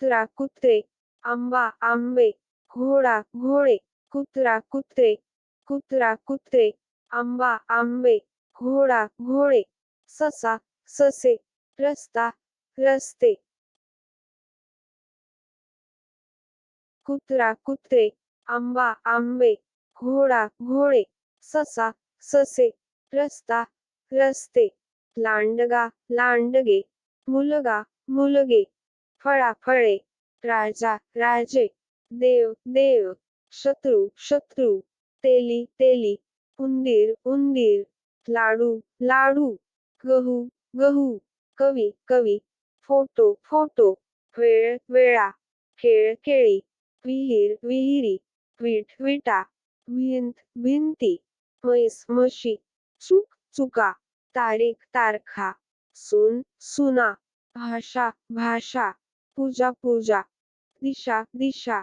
कुत्रा कुत्रे आंबा आंबे घोडा घोडे कुत्रा कुत्रे कुत्रा कुत्रे आंबा आंबे घोडा घोडे ससा ससे रस्ता रस्ते. कुत्रा कुत्रे आंबा आंबे घोडा घोडे ससा ससे रस्ता रस्ते. लांडगा लांडगे मुलगा मुलगे. फळा फळे राजा राजे देव देव शत्रू शत्रू तेली तेली उंदीर उंदीर लाडू लाडू गहू गहू कवी कवी फोटो फोटो वेळ वेळा खेळ खेळी विहीर विहिरी वीट विटा भिंत भिंती म्हैस म्हशी चूक चुका तारीख तारखा सुन सुना भाषा भाषा पूजा पूजा. दिशा दिशा.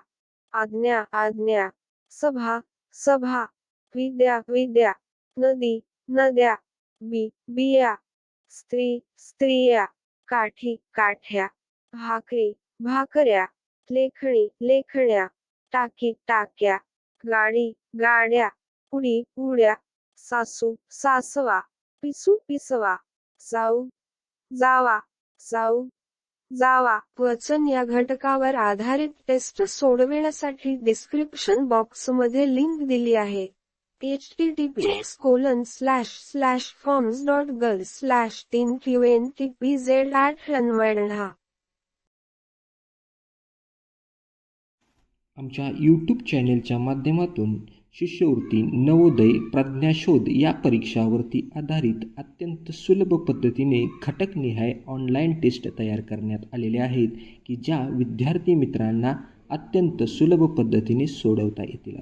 आज्ञा आज्ञा. सभा सभा. विद्या विद्या. नदी नद्या. बी बिया. स्त्री स्त्रिया. काठी काठ्या. भाकरी भाकऱ्या. लेखणी लेखण्या. टाकी टाक्या. गाडी गाड्या. उडी उड्या. सासू सासवा. पिसू पिसवा. जाऊ जावा. जाऊ जावा. वचन या घटकावर आधारित टेस्ट सोडविण्यासाठी डिस्क्रिप्शन बॉक्समध्ये लिंक दिली आहे. H T T P colon slash slash forms dot gle slash तीन Q N T P Z at रनवडा आमच्या यूट्यूब चॅनेलच्या माध्यमातून शिष्यवृत्ती नवोदय प्रज्ञाशोध या परीक्षावरती आधारित अत्यंत सुलभ पद्धतीने घटकनिहाय ऑनलाईन टेस्ट तयार करण्यात आलेले आहेत की ज्या विद्यार्थी मित्रांना अत्यंत सुलभ पद्धतीने सोडवता येतील.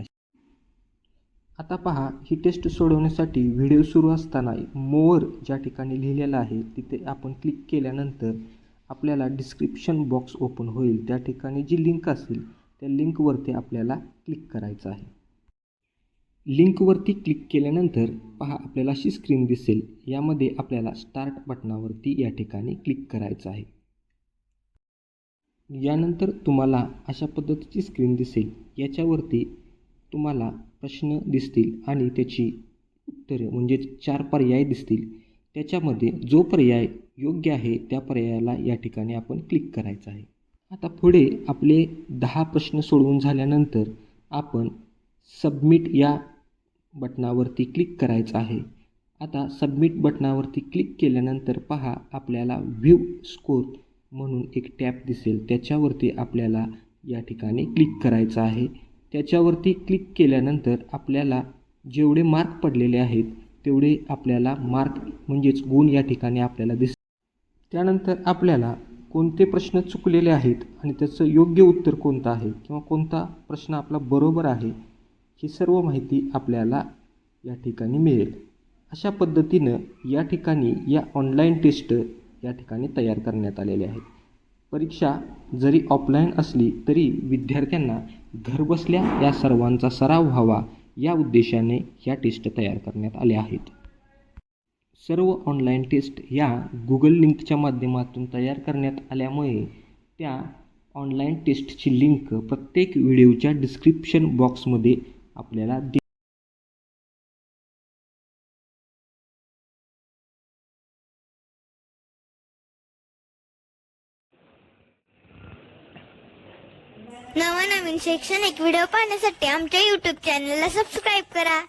आता पहा ही टेस्ट सोडवण्यासाठी व्हिडिओ सुरू असताना मोअर ज्या ठिकाणी लिहिलेला आहे तिथे आपण क्लिक केल्यानंतर आपल्याला डिस्क्रिप्शन बॉक्स ओपन होईल. त्या ठिकाणी जी लिंक असेल त्या लिंकवरती आपल्याला क्लिक करायचं आहे. लिंकवरती क्लिक केल्यानंतर पहा आपल्याला अशी स्क्रीन दिसेल. यामध्ये आपल्याला स्टार्ट बटनावरती या ठिकाणी क्लिक करायचं आहे. यानंतर तुम्हाला अशा पद्धतीची स्क्रीन दिसेल. याच्यावरती तुम्हाला प्रश्न दिसतील आणि त्याची उत्तरे म्हणजेच चार पर्याय दिसतील. त्याच्यामध्ये जो पर्याय योग्य आहे त्या पर्यायाला या ठिकाणी आपण क्लिक करायचं आहे. आता पुढे आपले दहा प्रश्न सोडवून झाल्यानंतर आपण सबमिट या बटनावरती क्लिक करायचं आहे. आता सबमिट बटनावरती क्लिक केल्यानंतर पहा आपल्याला व्ह्यू स्कोर म्हणून एक टॅब दिसेल. त्याच्यावरती आपल्याला या ठिकाणी क्लिक करायचं आहे. त्याच्यावरती क्लिक केल्यानंतर आपल्याला जेवढे मार्क पडलेले आहेत तेवढे आपल्याला मार्क म्हणजेच गुण या ठिकाणी आपल्याला दिस त्यानंतर आपल्याला कोणते प्रश्न चुकलेले आहेत आणि त्याचं योग्य उत्तर कोणतं आहे? किंवा कोणता प्रश्न आपला बरोबर आहे? ही सर्व माहिती आपल्याला या ठिकाणी मिळेल. अशा पद्धतीनं या ठिकाणी या ऑनलाईन टेस्ट या ठिकाणी तयार करण्यात आलेले आहेत. परीक्षा जरी ऑफलाईन असली तरी विद्यार्थ्यांना घरबसल्या या सर्वांचा सराव व्हावा या उद्देशाने या टेस्ट तयार करण्यात आल्या आहेत. सर्व ऑनलाईन टेस्ट या गुगल लिंकच्या माध्यमातून तयार करण्यात आल्यामुळे त्या ऑनलाईन टेस्टची लिंक प्रत्येक व्हिडिओच्या डिस्क्रिप्शन बॉक्समध्ये आपल्याला दि नवनवीन शैक्षणिक व्हिडिओ पाहण्यासाठी आमच्या यूट्यूब चॅनलला सबस्क्राईब करा.